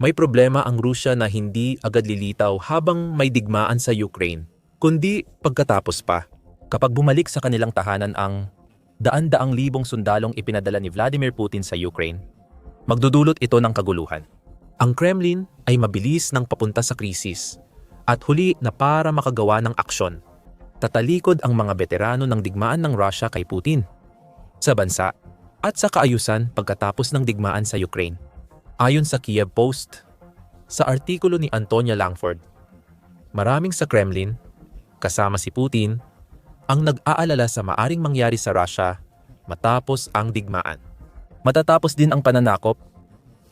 May problema ang Rusya na hindi agad lilitaw habang may digmaan sa Ukraine, kundi pagkatapos pa. Kapag bumalik sa kanilang tahanan ang daan-daang libong sundalong ipinadala ni Vladimir Putin sa Ukraine, magdudulot ito ng kaguluhan. Ang Kremlin ay mabilis nang papunta sa krisis at huli na para makagawa ng aksyon. Tatalikod ang mga veterano ng digmaan ng Russia kay Putin sa bansa at sa kaayusan pagkatapos ng digmaan sa Ukraine. Ayon sa Kiev Post, sa artikulo ni Antonia Langford, maraming sa Kremlin, kasama si Putin, ang nag-aalala sa maaring mangyari sa Russia matapos ang digmaan. Matatapos din ang pananakop,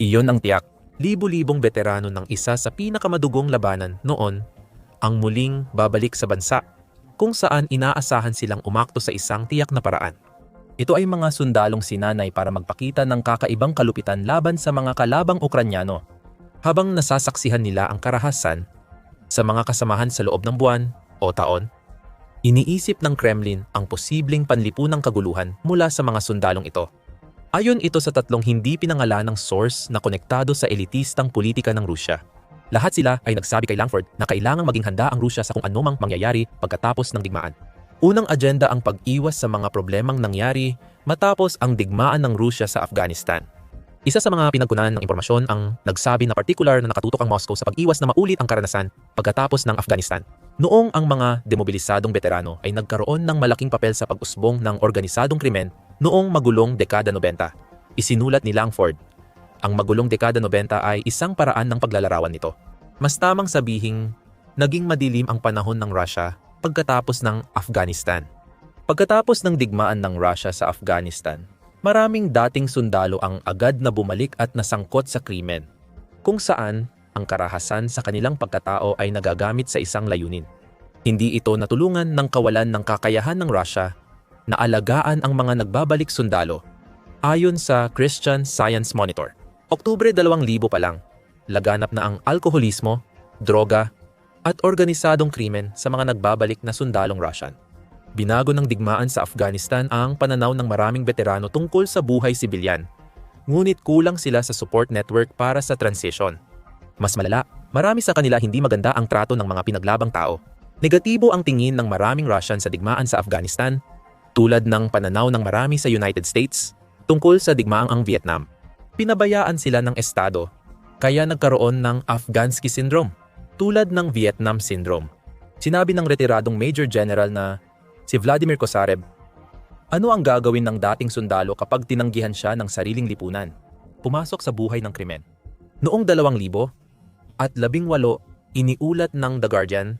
iyon ang tiyak. Libo-libong veterano ng isa sa pinakamadugong labanan noon ang muling babalik sa bansa kung saan inaasahan silang umakto sa isang tiyak na paraan. Ito ay mga sundalong sinanay para magpakita ng kakaibang kalupitan laban sa mga kalabang Ukranyano habang nasasaksihan nila ang karahasan sa mga kasamahan sa loob ng buwan o taon. Iniisip ng Kremlin ang posibleng panlipunang kaguluhan mula sa mga sundalong ito. Ayon ito sa tatlong hindi pinangalanang source na konektado sa elitistang politika ng Rusya. Lahat sila ay nagsabi kay Langford na kailangang maging handa ang Rusya sa kung anumang mangyayari pagkatapos ng digmaan. Unang agenda ang pag-iwas sa mga problemang nangyari matapos ang digmaan ng Rusya sa Afghanistan. Isa sa mga pinagkunan ng impormasyon ang nagsabi na particular na nakatutok ang Moscow sa pag-iwas na maulit ang karanasan pagkatapos ng Afghanistan. Noong ang mga demobilisadong veterano ay nagkaroon ng malaking papel sa pag-usbong ng organisadong krimen noong magulong dekada 90. Isinulat ni Langford, ang magulong dekada 90 ay isang paraan ng paglalarawan nito. Mas tamang sabihing, naging madilim ang panahon ng Russia pagkatapos ng Afghanistan. Pagkatapos ng digmaan ng Russia sa Afghanistan, maraming dating sundalo ang agad na bumalik at nasangkot sa krimen, kung saan ang karahasan sa kanilang pagkatao ay nagagamit sa isang layunin. Hindi ito natulungan ng kawalan ng kakayahan ng Russia na alagaan ang mga nagbabalik sundalo. Ayon sa Christian Science Monitor, Oktubre 2000 pa lang, laganap na ang alkoholismo, droga, at organisadong krimen sa mga nagbabalik na sundalong Russian. Binago ng digmaan sa Afghanistan ang pananaw ng maraming veterano tungkol sa buhay sibilyan. Ngunit kulang sila sa support network para sa transition. Mas malala, marami sa kanila hindi maganda ang trato ng mga pinaglabang tao. Negatibo ang tingin ng maraming Russian sa digmaan sa Afghanistan, tulad ng pananaw ng marami sa United States tungkol sa digmaang ang Vietnam. Pinabayaan sila ng Estado, kaya nagkaroon ng Afghansky Syndrome, tulad ng Vietnam Syndrome. Sinabi ng retiradong Major General na si Vladimir Kosarev, ano ang gagawin ng dating sundalo kapag tinanggihan siya ng sariling lipunan? Pumasok sa buhay ng krimen. Noong 2000 at 18, iniulat ng The Guardian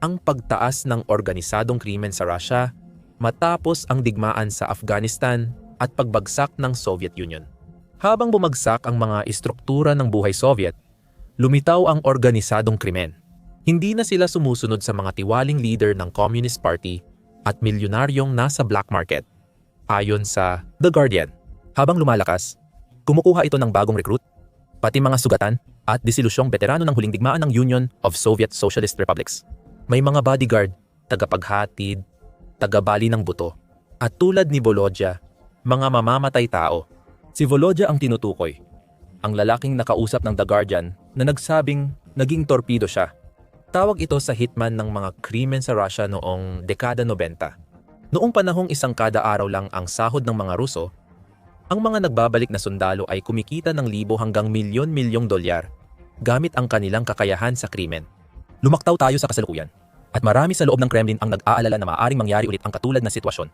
ang pagtaas ng organisadong krimen sa Russia matapos ang digmaan sa Afghanistan at pagbagsak ng Soviet Union. Habang bumagsak ang mga istruktura ng buhay Soviet, lumitaw ang organisadong krimen. Hindi na sila sumusunod sa mga tiwaling leader ng Communist Party at milyonaryong nasa black market. Ayon sa The Guardian, habang lumalakas, kumukuha ito ng bagong recruit, pati mga sugatan at desilusyong veterano ng huling digmaan ng Union of Soviet Socialist Republics. May mga bodyguard, tagapaghatid, tagabali ng buto, at tulad ni Volodya, mga mamamatay tao Si Volodya ang tinutukoy. Ang lalaking nakausap ng The Guardian na nagsabing naging torpedo siya. Tawag ito sa hitman ng mga krimen sa Russia noong dekada 90. Noong panahong isang kada araw lang ang sahod ng mga Ruso, ang mga nagbabalik na sundalo ay kumikita ng libo hanggang milyon-milyong dolyar gamit ang kanilang kakayahan sa krimen. Lumaktaw tayo sa kasalukuyan at marami sa loob ng Kremlin ang nag-aalala na maaaring mangyari ulit ang katulad na sitwasyon.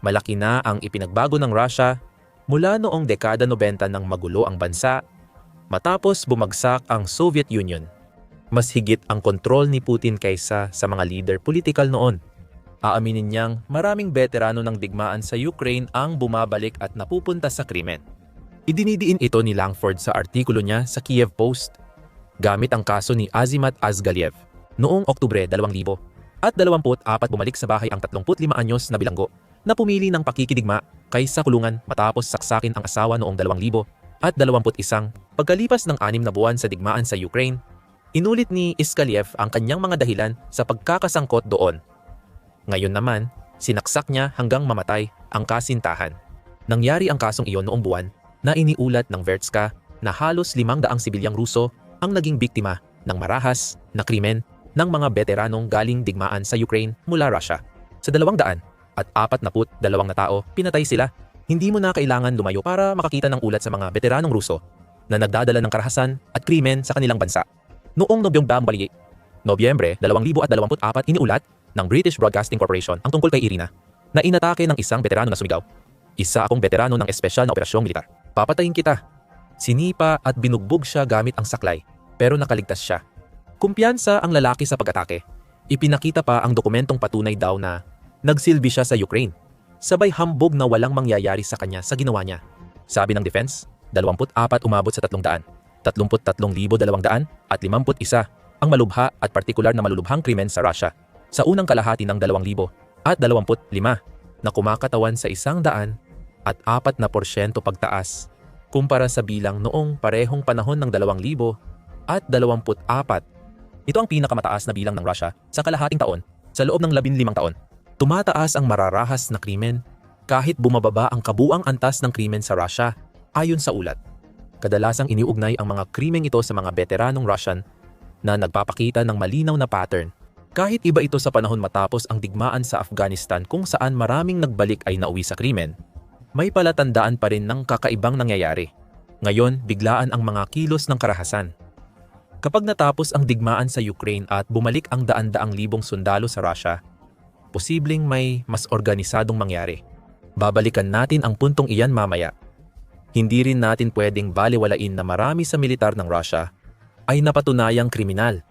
Malaki na ang ipinagbago ng Russia Mula noong dekada 90 nang magulo ang bansa, matapos bumagsak ang Soviet Union, mas higit ang kontrol ni Putin kaysa sa mga leader politikal noon. Aaminin niyang maraming veterano ng digmaan sa Ukraine ang bumabalik at napupunta sa krimen. Idinidiin ito ni Langford sa artikulo niya sa Kiev Post gamit ang kaso ni Azimat Azgaliev noong Oktubre 2000 at 24 bumalik sa bahay ang 35 anyos na bilanggo na pumili ng pakikidigma kaysa kulungan matapos saksakin ang asawa noong 2000 at 21 pagkalipas ng anim na buwan sa digmaan sa Ukraine, inulit ni Iskaliev ang kanyang mga dahilan sa pagkakasangkot doon. Ngayon naman, sinaksak niya hanggang mamatay ang kasintahan. Nangyari ang kasong iyon noong buwan na iniulat ng Vertska na halos limang daang sibilyang Ruso ang naging biktima ng marahas na krimen ng mga veteranong galing digmaan sa Ukraine mula Russia. Sa dalawang daan at apat na put dalawang na tao, pinatay sila. Hindi mo na kailangan lumayo para makakita ng ulat sa mga veteranong Ruso na nagdadala ng karahasan at krimen sa kanilang bansa. Noong Nobyembre, Nobyembre 2024 iniulat ng British Broadcasting Corporation ang tungkol kay Irina na inatake ng isang veterano na sumigaw. Isa akong veterano ng espesyal na operasyong militar. Papatayin kita. Sinipa at binugbog siya gamit ang saklay pero nakaligtas siya. Kumpiyansa ang lalaki sa pag-atake. Ipinakita pa ang dokumentong patunay daw na nagsilbi siya sa Ukraine. Sabay hambog na walang mangyayari sa kanya sa ginawa niya. Sabi ng defense, 24 umabot sa 300, 33,200 at 51 ang malubha at partikular na malulubhang krimen sa Russia sa unang kalahati ng 2,000 at 25 na kumakatawan sa 100 at 4 na porsyento pagtaas kumpara sa bilang noong parehong panahon ng 2,000 at 24. Ito ang pinakamataas na bilang ng Russia sa kalahating taon sa loob ng 15 taon. Tumataas ang mararahas na krimen kahit bumababa ang kabuang antas ng krimen sa Russia ayon sa ulat. Kadalasang iniugnay ang mga krimeng ito sa mga veteranong Russian na nagpapakita ng malinaw na pattern. Kahit iba ito sa panahon matapos ang digmaan sa Afghanistan kung saan maraming nagbalik ay nauwi sa krimen, may palatandaan pa rin ng kakaibang nangyayari. Ngayon, biglaan ang mga kilos ng karahasan. Kapag natapos ang digmaan sa Ukraine at bumalik ang daan-daang libong sundalo sa Russia, posibleng may mas organisadong mangyari. Babalikan natin ang puntong iyan mamaya. Hindi rin natin pwedeng baliwalain na marami sa militar ng Russia ay napatunayang kriminal.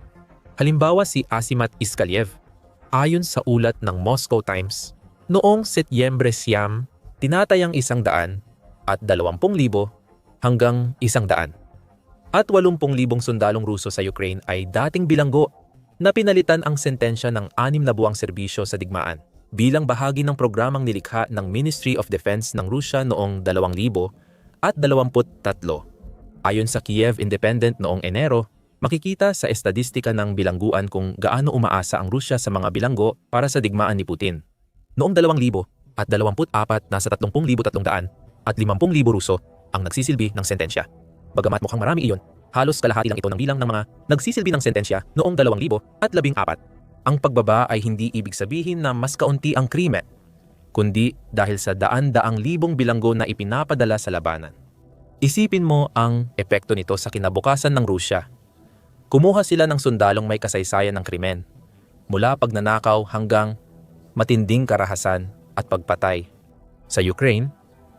Halimbawa si Asimat Iskaliev. Ayon sa ulat ng Moscow Times, noong Setyembre siyam, tinatayang isang daan at dalawampung libo hanggang isang daan. At walumpung libong sundalong Ruso sa Ukraine ay dating bilanggo na pinalitan ang sentensya ng anim na buwang serbisyo sa digmaan bilang bahagi ng programang nilikha ng Ministry of Defense ng Russia noong 2000 at 23. Ayon sa Kiev Independent noong Enero, makikita sa estadistika ng bilangguan kung gaano umaasa ang Rusya sa mga bilanggo para sa digmaan ni Putin. Noong 2000 at 24 nasa 30,300 at 50,000 Ruso ang nagsisilbi ng sentensya. Bagamat mukhang marami iyon, halos kalahati lang ito ng bilang ng mga nagsisilbi ng sentensya noong 2014. Ang pagbaba ay hindi ibig sabihin na mas kaunti ang krimen, kundi dahil sa daan-daang libong bilanggo na ipinapadala sa labanan. Isipin mo ang epekto nito sa kinabukasan ng Rusya. Kumuha sila ng sundalong may kasaysayan ng krimen, mula pagnanakaw hanggang matinding karahasan at pagpatay. Sa Ukraine,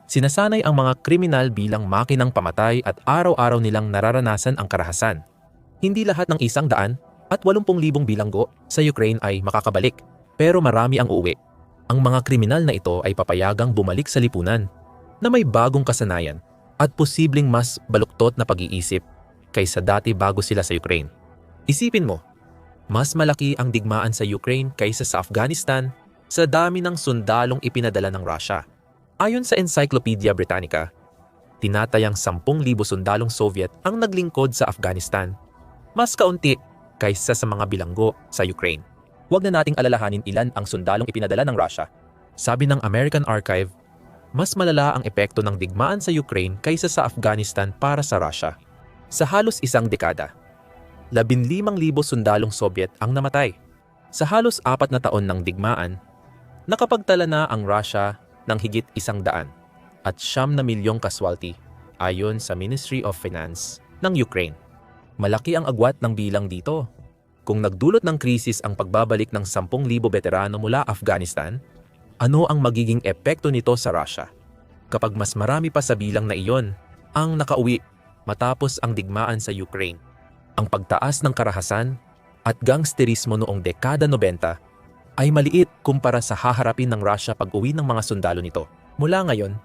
sinasanay ang mga kriminal bilang makinang pamatay at araw-araw nilang nararanasan ang karahasan. Hindi lahat ng isang daan at 80,000 bilanggo sa Ukraine ay makakabalik, pero marami ang uuwi. Ang mga kriminal na ito ay papayagang bumalik sa lipunan na may bagong kasanayan at posibleng mas baluktot na pag-iisip kaysa dati bago sila sa Ukraine. Isipin mo, mas malaki ang digmaan sa Ukraine kaysa sa Afghanistan sa dami ng sundalong ipinadala ng Russia. Ayon sa Encyclopedia Britannica, tinatayang 10,000 sundalong Soviet ang naglingkod sa Afghanistan. Mas kaunti kaysa sa mga bilanggo sa Ukraine. Huwag na nating alalahanin ilan ang sundalong ipinadala ng Russia. Sabi ng American Archive, mas malala ang epekto ng digmaan sa Ukraine kaysa sa Afghanistan para sa Russia. Sa halos isang dekada, 15,000 sundalong Soviet ang namatay. Sa halos apat na taon ng digmaan, nakapagtala na ang Russia ng higit isang daan at siyam na milyong kaswalty ayon sa Ministry of Finance ng Ukraine. Malaki ang agwat ng bilang dito. Kung nagdulot ng krisis ang pagbabalik ng 10,000 veterano mula Afghanistan, ano ang magiging epekto nito sa Russia kapag mas marami pa sa bilang na iyon ang nakauwi matapos ang digmaan sa Ukraine. Ang pagtaas ng karahasan at gangsterismo noong dekada 90 ay maliit kumpara sa haharapin ng Russia pag-uwi ng mga sundalo nito. Mula ngayon,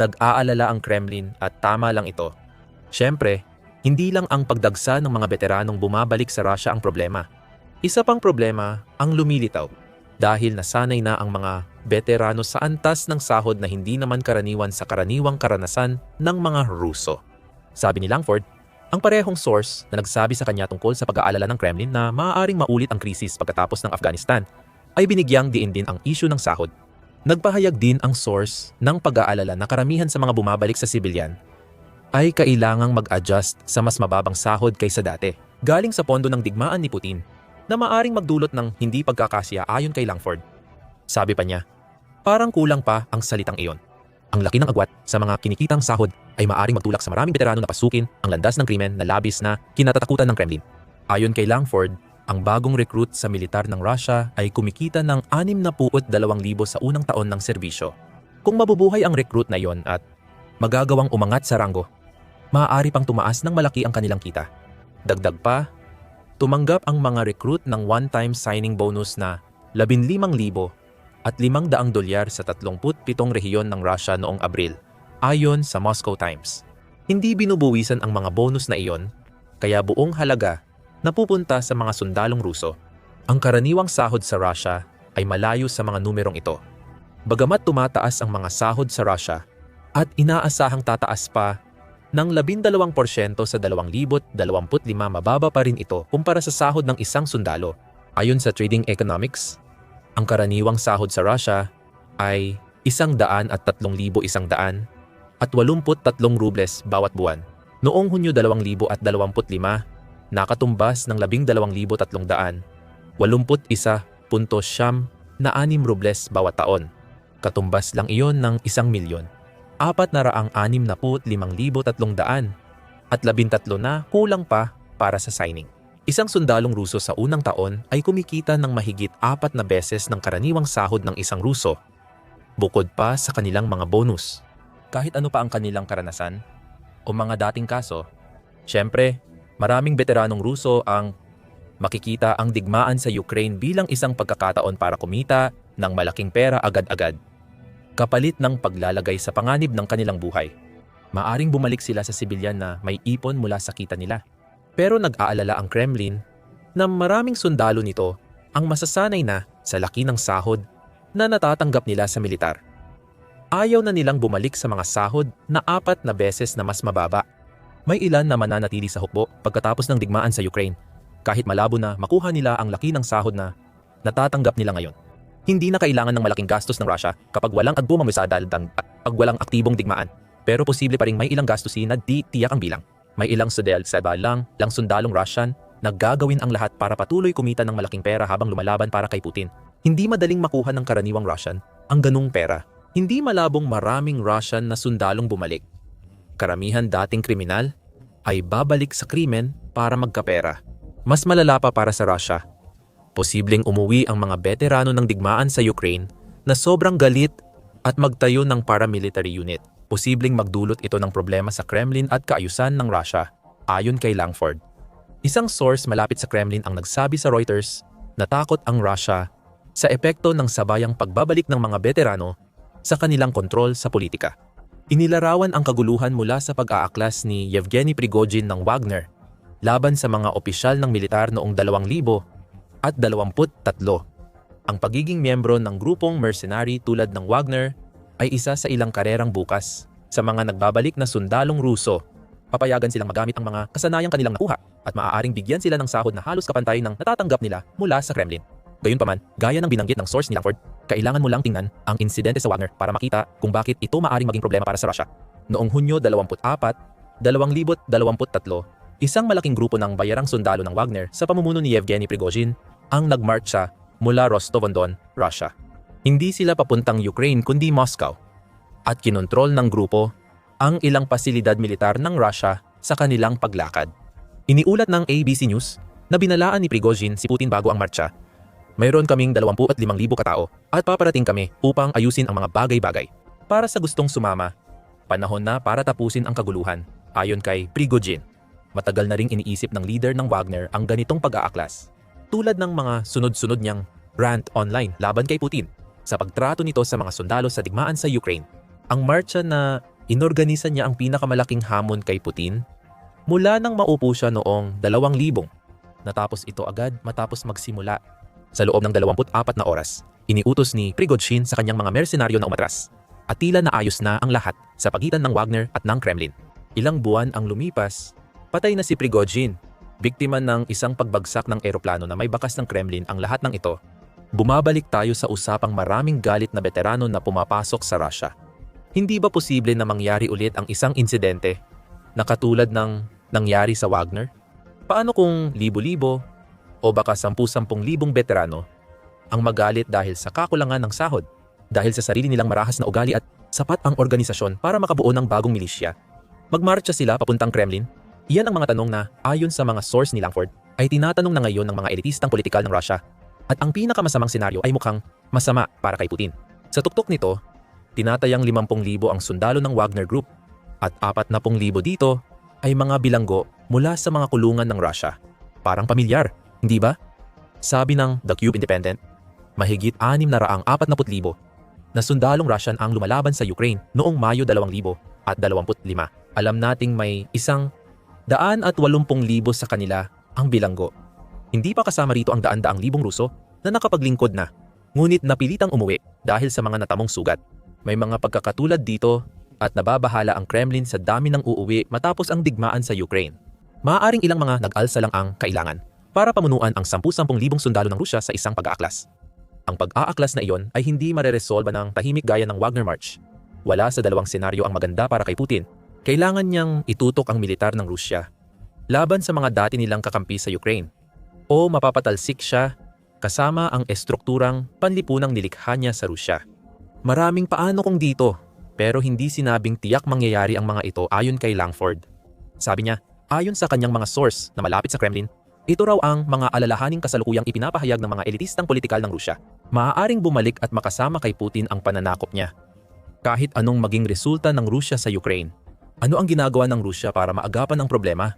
nag-aalala ang Kremlin at tama lang ito. Siyempre, hindi lang ang pagdagsa ng mga veteranong bumabalik sa Russia ang problema. Isa pang problema ang lumilitaw dahil nasanay na ang mga veterano sa antas ng sahod na hindi naman karaniwan sa karaniwang karanasan ng mga Ruso. Sabi ni Langford, ang parehong source na nagsabi sa kanya tungkol sa pag-aalala ng Kremlin na maaaring maulit ang krisis pagkatapos ng Afghanistan ay binigyang diin din ang isyu ng sahod. Nagpahayag din ang source ng pag-aalala na karamihan sa mga bumabalik sa sibilyan ay kailangang mag-adjust sa mas mababang sahod kaysa dati. Galing sa pondo ng digmaan ni Putin na maaring magdulot ng hindi pagkakasya ayon kay Langford. Sabi pa niya, parang kulang pa ang salitang iyon. Ang laki ng agwat sa mga kinikitang sahod ay maaring magtulak sa maraming veterano na pasukin ang landas ng krimen na labis na kinatatakutan ng Kremlin. Ayon kay Langford, ang bagong recruit sa militar ng Russia ay kumikita ng 62,000 sa unang taon ng serbisyo. Kung mabubuhay ang recruit na iyon at magagawang umangat sa ranggo, maaari pang tumaas ng malaki ang kanilang kita. Dagdag pa, tumanggap ang mga recruit ng one-time signing bonus na 15,000 at 500 dolyar sa 37 rehiyon ng Russia noong Abril, ayon sa Moscow Times. Hindi binubuwisan ang mga bonus na iyon, kaya buong halaga napupunta sa mga sundalong Ruso. Ang karaniwang sahod sa Russia ay malayo sa mga numerong ito. Bagamat tumataas ang mga sahod sa Russia at inaasahang tataas pa ng 12% sa 2025 mababa pa rin ito kumpara sa sahod ng isang sundalo. Ayon sa Trading Economics, ang karaniwang sahod sa Russia ay isang daan at tatlong libo isang daan at 83 rubles bawat buwan. Noong Hunyo 2025, nakatumbas ng 12,300, 81.siyam na 6 rubles bawat taon. Katumbas lang iyon ng 1 milyon. 465,300 at 13 na kulang pa para sa signing. Isang sundalong Ruso sa unang taon ay kumikita ng mahigit apat na beses ng karaniwang sahod ng isang Ruso, bukod pa sa kanilang mga bonus. Kahit ano pa ang kanilang karanasan o mga dating kaso, syempre, maraming veteranong Ruso ang makikita ang digmaan sa Ukraine bilang isang pagkakataon para kumita ng malaking pera agad-agad, kapalit ng paglalagay sa panganib ng kanilang buhay. Maaring bumalik sila sa sibilyan na may ipon mula sa kita nila. Pero nag-aalala ang Kremlin na maraming sundalo nito ang masasanay na sa laki ng sahod na natatanggap nila sa militar. Ayaw na nilang bumalik sa mga sahod na apat na beses na mas mababa. May ilan na mananatili sa hukbo pagkatapos ng digmaan sa Ukraine kahit malabo na makuha nila ang laki ng sahod na natatanggap nila ngayon. Hindi na kailangan ng malaking gastos ng Russia kapag walang agbumamusada at pag walang aktibong digmaan. Pero posible pa rin may ilang gastusin na di tiyak ang bilang. May ilang sudel sa lang, lang sundalong Russian na gagawin ang lahat para patuloy kumita ng malaking pera habang lumalaban para kay Putin. Hindi madaling makuha ng karaniwang Russian ang ganung pera. Hindi malabong maraming Russian na sundalong bumalik. Karamihan dating kriminal ay babalik sa krimen para magkapera. Mas malala pa para sa Russia. Posibleng umuwi ang mga veterano ng digmaan sa Ukraine na sobrang galit at magtayo ng paramilitary unit posibleng magdulot ito ng problema sa Kremlin at kaayusan ng Russia, ayon kay Langford. Isang source malapit sa Kremlin ang nagsabi sa Reuters na takot ang Russia sa epekto ng sabayang pagbabalik ng mga veterano sa kanilang kontrol sa politika. Inilarawan ang kaguluhan mula sa pag-aaklas ni Yevgeny Prigozhin ng Wagner laban sa mga opisyal ng militar noong 2000 at 23. Ang pagiging miyembro ng grupong mercenary tulad ng Wagner ay isa sa ilang karerang bukas. Sa mga nagbabalik na sundalong Ruso, papayagan silang magamit ang mga kasanayang kanilang nakuha at maaaring bigyan sila ng sahod na halos kapantay ng natatanggap nila mula sa Kremlin. Gayunpaman, gaya ng binanggit ng source ni Langford, kailangan mo lang tingnan ang insidente sa Wagner para makita kung bakit ito maaring maging problema para sa Russia. Noong Hunyo 24, 2023, isang malaking grupo ng bayarang sundalo ng Wagner sa pamumuno ni Yevgeny Prigozhin ang nagmarcha mula Rostov-on-Don, Russia. Hindi sila papuntang Ukraine kundi Moscow at kinontrol ng grupo ang ilang pasilidad militar ng Russia sa kanilang paglakad. Iniulat ng ABC News na binalaan ni Prigozhin si Putin bago ang marcha. Mayroon kaming 25,000 katao at paparating kami upang ayusin ang mga bagay-bagay. Para sa gustong sumama, panahon na para tapusin ang kaguluhan, ayon kay Prigozhin. Matagal na ring iniisip ng leader ng Wagner ang ganitong pag-aaklas. Tulad ng mga sunod-sunod niyang rant online laban kay Putin sa pagtrato nito sa mga sundalo sa digmaan sa Ukraine. Ang marcha na inorganisa niya ang pinakamalaking hamon kay Putin mula nang maupo siya noong 2000. Natapos ito agad matapos magsimula. Sa loob ng 24 na oras, iniutos ni Prigozhin sa kanyang mga mersenaryo na umatras at tila naayos na ang lahat sa pagitan ng Wagner at ng Kremlin. Ilang buwan ang lumipas, patay na si Prigozhin, biktima ng isang pagbagsak ng eroplano na may bakas ng Kremlin ang lahat ng ito bumabalik tayo sa usapang maraming galit na veterano na pumapasok sa Russia. Hindi ba posible na mangyari ulit ang isang insidente na katulad ng nangyari sa Wagner? Paano kung libo-libo o baka sampu-sampung libong veterano ang magalit dahil sa kakulangan ng sahod, dahil sa sarili nilang marahas na ugali at sapat ang organisasyon para makabuo ng bagong milisya? Magmarcha sila papuntang Kremlin? Iyan ang mga tanong na, ayon sa mga source ni Langford, ay tinatanong na ngayon ng mga elitistang politikal ng Russia. At ang pinakamasamang senaryo ay mukhang masama para kay Putin. Sa tuktok nito, tinatayang 50,000 ang sundalo ng Wagner Group at 40,000 dito ay mga bilanggo mula sa mga kulungan ng Russia. Parang pamilyar, hindi ba? Sabi ng The Cube Independent, mahigit 640,000 na sundalong Russian ang lumalaban sa Ukraine noong Mayo 2025. Alam nating may isang daan at 80,000 sa kanila ang bilanggo. Hindi pa kasama rito ang daan-daang libong Ruso na nakapaglingkod na, ngunit napilitang umuwi dahil sa mga natamong sugat. May mga pagkakatulad dito at nababahala ang Kremlin sa dami ng uuwi matapos ang digmaan sa Ukraine. Maaaring ilang mga nag-alsa lang ang kailangan para pamunuan ang 10-10,000 sundalo ng Rusya sa isang pag-aaklas. Ang pag-aaklas na iyon ay hindi mareresolba ng tahimik gaya ng Wagner March. Wala sa dalawang senaryo ang maganda para kay Putin. Kailangan niyang itutok ang militar ng Rusya laban sa mga dati nilang kakampi sa Ukraine o mapapatalsik siya kasama ang estrukturang panlipunang nilikha niya sa Rusya. Maraming paano kung dito, pero hindi sinabing tiyak mangyayari ang mga ito ayon kay Langford. Sabi niya, ayon sa kanyang mga source na malapit sa Kremlin, ito raw ang mga alalahaning kasalukuyang ipinapahayag ng mga elitistang politikal ng Rusya. Maaaring bumalik at makasama kay Putin ang pananakop niya. Kahit anong maging resulta ng Rusya sa Ukraine, ano ang ginagawa ng Rusya para maagapan ang problema?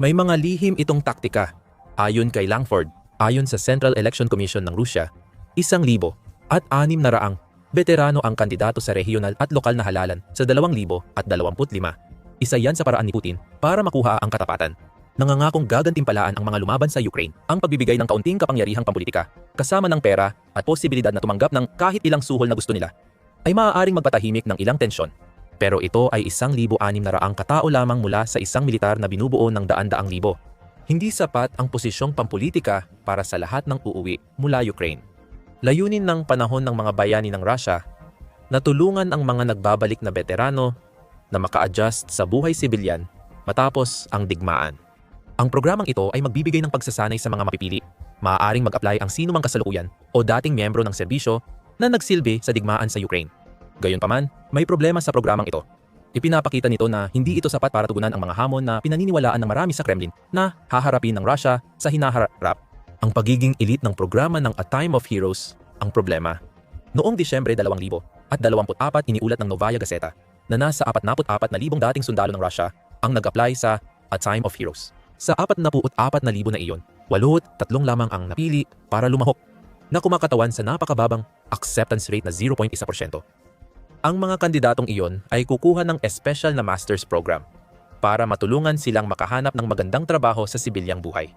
May mga lihim itong taktika. Ayon kay Langford, ayon sa Central Election Commission ng Rusya, isang libo at anim na raang veterano ang kandidato sa regional at lokal na halalan sa 2025. Isa yan sa paraan ni Putin para makuha ang katapatan. Nangangakong gagantimpalaan ang mga lumaban sa Ukraine ang pagbibigay ng kaunting kapangyarihang pampolitika kasama ng pera at posibilidad na tumanggap ng kahit ilang suhol na gusto nila ay maaaring magpatahimik ng ilang tensyon pero ito ay isang libo anim na raang katao lamang mula sa isang militar na binubuo ng daan-daang libo. Hindi sapat ang posisyong pampolitika para sa lahat ng uuwi mula Ukraine. Layunin ng panahon ng mga bayani ng Russia na tulungan ang mga nagbabalik na veterano na maka-adjust sa buhay sibilyan matapos ang digmaan. Ang programang ito ay magbibigay ng pagsasanay sa mga mapipili. Maaaring mag-apply ang sino mang kasalukuyan o dating miyembro ng serbisyo na nagsilbi sa digmaan sa Ukraine. Gayunpaman, may problema sa programang ito. Ipinapakita nito na hindi ito sapat para tugunan ang mga hamon na pinaniniwalaan ng marami sa Kremlin na haharapin ng Russia sa hinaharap. Ang pagiging elite ng programa ng A Time of Heroes ang problema. Noong Disyembre 2000 at 24 iniulat ng Novaya Gazeta na nasa 44 na libong dating sundalo ng Russia ang nag-apply sa A Time of Heroes. Sa 44 na iyon, walot tatlong lamang ang napili para lumahok na kumakatawan sa napakababang acceptance rate na 0.1%. Ang mga kandidatong iyon ay kukuha ng special na master's program para matulungan silang makahanap ng magandang trabaho sa sibilyang buhay.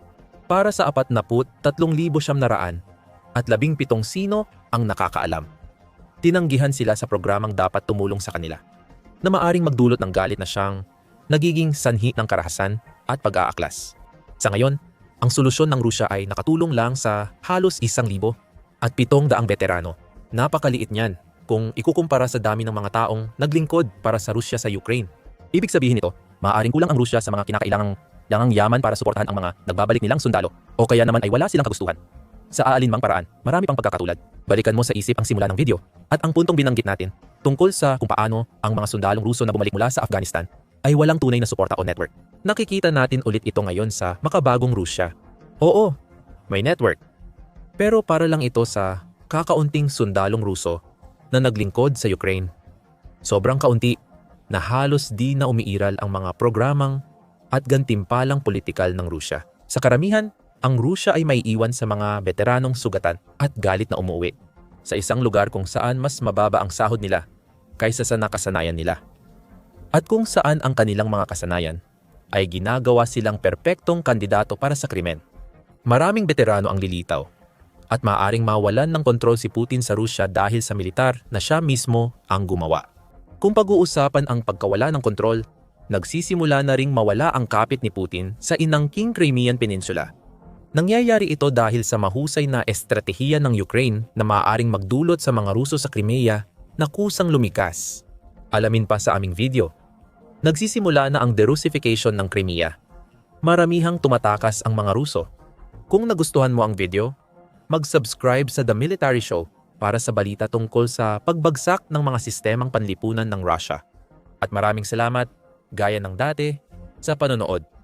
Para sa apat na put, tatlong libo siyam naraan at labing pitong sino ang nakakaalam. Tinanggihan sila sa programang dapat tumulong sa kanila na maaring magdulot ng galit na siyang nagiging sanhi ng karahasan at pag-aaklas. Sa ngayon, ang solusyon ng Rusya ay nakatulong lang sa halos isang libo at pitong daang veterano. Napakaliit niyan kung ikukumpara sa dami ng mga taong naglingkod para sa Rusya sa Ukraine. Ibig sabihin nito, maaaring kulang ang Rusya sa mga kinakailangang langang yaman para suportahan ang mga nagbabalik nilang sundalo o kaya naman ay wala silang kagustuhan. Sa aalinmang paraan, marami pang pagkakatulad. Balikan mo sa isip ang simula ng video at ang puntong binanggit natin tungkol sa kung paano ang mga sundalong Ruso na bumalik mula sa Afghanistan ay walang tunay na suporta o network. Nakikita natin ulit ito ngayon sa makabagong Rusya. Oo, may network. Pero para lang ito sa kakaunting sundalong Ruso na naglingkod sa Ukraine. Sobrang kaunti na halos di na umiiral ang mga programang at gantimpalang politikal ng Rusya. Sa karamihan, ang Rusya ay may iwan sa mga veteranong sugatan at galit na umuwi sa isang lugar kung saan mas mababa ang sahod nila kaysa sa nakasanayan nila. At kung saan ang kanilang mga kasanayan ay ginagawa silang perpektong kandidato para sa krimen. Maraming veterano ang lilitaw at maaring mawalan ng kontrol si Putin sa Rusya dahil sa militar na siya mismo ang gumawa. Kung pag-uusapan ang pagkawala ng kontrol, nagsisimula na ring mawala ang kapit ni Putin sa inangking Crimean Peninsula. Nangyayari ito dahil sa mahusay na estratehiya ng Ukraine na maaaring magdulot sa mga Ruso sa Crimea na kusang lumikas. Alamin pa sa aming video. Nagsisimula na ang derussification ng Crimea. Maramihang tumatakas ang mga Ruso. Kung nagustuhan mo ang video, mag-subscribe sa The Military Show para sa balita tungkol sa pagbagsak ng mga sistemang panlipunan ng Russia. At maraming salamat, gaya ng dati, sa panonood.